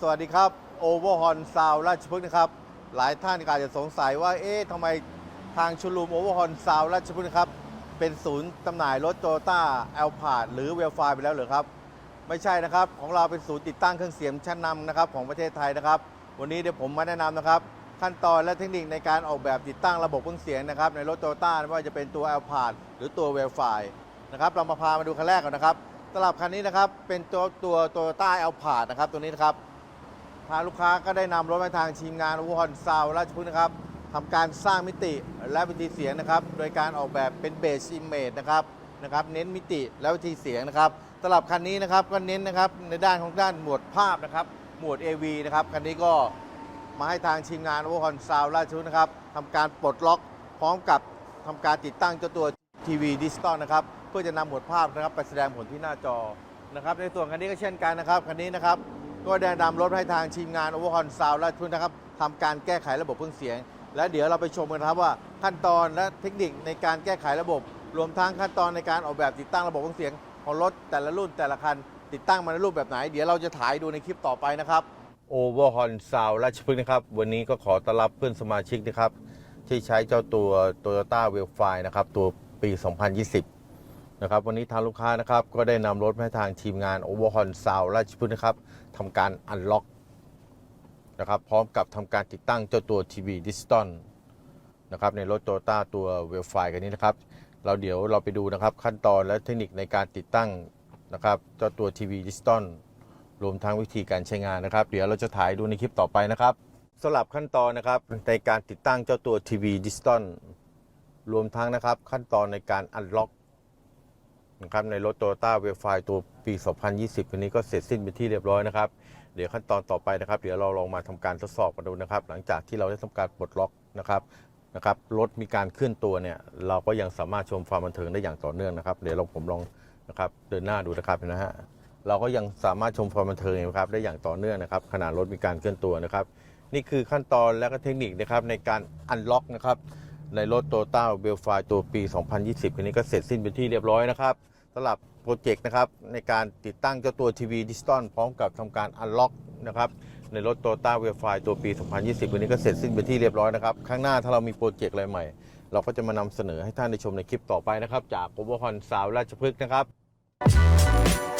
สวัสดีครับโอเวอร์ฮอนซาวราชพฤกษ์นะครับ หลายท่านก็อาจจะสงสัยว่า เอ๊ะทำไมทางชุลูมโอเวอร์ฮอนซาวราชพฤกษ์นะครับ เป็นศูนย์จำหน่ายรถโตโยต้าแอลพาดหรือเวลไฟไปแล้วหรือครับ ไม่ใช่นะครับ ของเราเป็นศูนย์ติดตั้งเครื่องเสียงชั้นนำนะครับของประเทศไทยนะครับ วันนี้เดี๋ยวผมมาแนะนำนะครับ ขั้นตอนและเทคนิคในการออกแบบติดตั้งระบบเครื่องเสียงนะครับในรถโตโยต้าไม่ว่าจะเป็นตัวแอลพาดหรือตัวเวลไฟนะครับเรามาพามาดูคันแรกก่อนนะครับสำหรับคันนี้นะครับเป็นตัวตัวโตโยต้าแอลพาดนะครับตัวนี้นะครับ ทางลูกค้าก็ได้นำรถมาทางทีมงานวอนซาวราชพฤกษ์นะครับทำการสร้างมิติและวิธีเสียงนะครับ โดยการออกแบบเป็นเบสอิมเมจนะครับนะครับเน้นมิติและวิธีเสียงนะครับสำหรับคันนี้นะครับก็เน้นนะครับในด้านของด้านหมวดภาพนะครับหมวด AV นะครับคันนี้ก็มาให้ทางทีมงานวอนซาวราชพฤกษ์นะครับทำการปลดล็อกพร้อมกับทำการติดตั้งเจ้าตัวทีวีดิจิตอลนะครับเพื่อจะนำหมวดภาพนะครับไปแสดงผลที่หน้าจอนะครับในส่วนคันนี้ก็เช่นกันนะครับคันนี้นะครับ ก็ได้นำรถให้ทางทีมงานโอเวอร์ฮอนซาวและทุนนะครับทำการแก้ไขระบบเครื่องเสียง และเดี๋ยวเราไปชมกันนะครับว่าขั้นตอนและเทคนิคในการแก้ไขระบบ รวมทั้งขั้นตอนในการออกแบบติดตั้งระบบเครื่องเสียง ของรถแต่ละรุ่นแต่ละคัน ติดตั้งมาในรูปแบบไหน เดี๋ยวเราจะถ่ายดูในคลิปต่อไปนะครับโอเวอร์ฮอนซาวราชพฤกษ์นะครับ วันนี้ก็ขอต้อนรับเพื่อนสมาชิกนะครับที่ใช้เจ้าตัว Toyota w e l f i นะครับตัวปี 2020 นะครับวันนี้ทางลูกค้านะครับก็ได้นำรถมาให้ทางทีมงาน Overhaul Sound ราชพฤกษ์นะครับทำการอันล็อกนะครับพร้อมกับทำการติดตั้งเจ้าตัวทีวีดิจิตอลนะครับในรถโตโยต้าตัวเวลไฟกันนี้นะครับเราเดี๋ยวเราไปดูนะครับขั้นตอนและเทคนิคในการติดตั้งนะครับเจ้าตัวทีวีดิจิตอลรวมทั้งวิธีการใช้งานนะครับ เดี๋ยวเราจะถ่ายดูในคลิปต่อไปนะครับสำหรับขั้นตอนนะครับในการติดตั้งเจ้าตัวทีวีดิจิตอลรวมทั้งนะครับขั้นตอนในการอันล็อก นะครับในรถโตโยต้าเวลไฟตัวปี 2020 คันนี้ก็เสร็จสิ้นเป็นที่เรียบร้อยนะครับ เดี๋ยวขั้นตอนต่อไปนะครับ เดี๋ยวเราลองมาทำการทดสอบกันดูนะครับ หลังจากที่เราได้ทำการปลดล็อกนะครับนะครับรถมีการเคลื่อนตัวเนี่ย เราก็ยังสามารถชมความบันเทิงได้อย่างต่อเนื่องนะครับ เดี๋ยวเราผมลองนะครับเดินหน้าดูนะครับนะฮะเราก็ยังสามารถชมความบันเทิงนะครับได้อย่างต่อเนื่องนะครับขณะรถมีการเคลื่อนตัวนะครับ นี่คือขั้นตอนและก็เทคนิคนะครับในการอันล็อกนะครับ ในรถโตโยต้าเบลไฟตัวปี 2020 คันนี้ก็เสร็จสิ้นเป็นที่เรียบร้อยนะครับสำหรับโปรเจกต์นะครับในการติดตั้งเจ้าตัวทีวีดิจิตอลพร้อมกับทำการอันล็อกนะครับในรถโตโยต้าเวลไฟตัวปี 2020 คันนี้ก็เสร็จสิ้นเป็นที่เรียบร้อยนะครับข้างหน้าถ้าเรามีโปรเจกต์อะไรใหม่ เราก็จะมานำเสนอให้ท่านได้ชมในคลิปต่อไปนะครับจากโกลบอลซาวราชพฤกษ์นะครับ